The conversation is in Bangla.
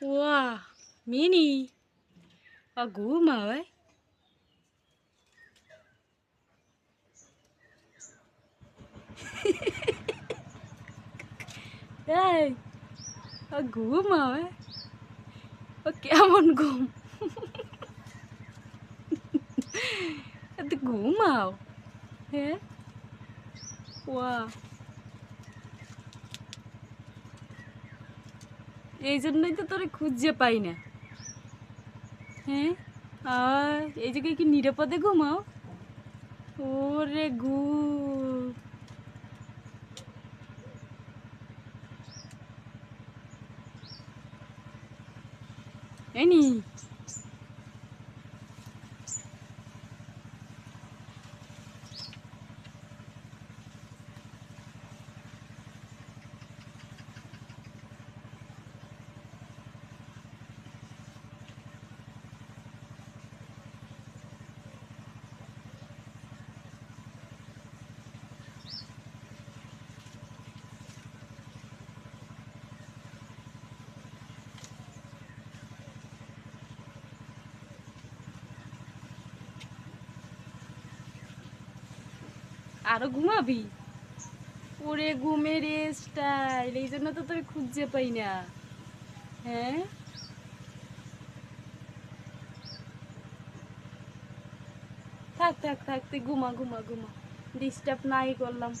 ওয়া মিনি আর ঘুমা ভাই এই ও ঘুমা ভাই ও কেমন ঘুম ঘুমাও হ্যাঁ ওয়া এই জন্যই তো তোরে খুঁজে পাই না। হ্যাঁ? আর এই জায়গায় কি নিরাপদে ঘুমাও? ওরে গু। এনি আরও ঘুমাবি? ওরে ঘুমের এই জন্য তো তোর খুঁজে পাই না। হ্যাঁ? থাক থাক থাক, তুই ঘুমা ঘুমা ঘুমা। ডিস্টার্ব নাই করলাম।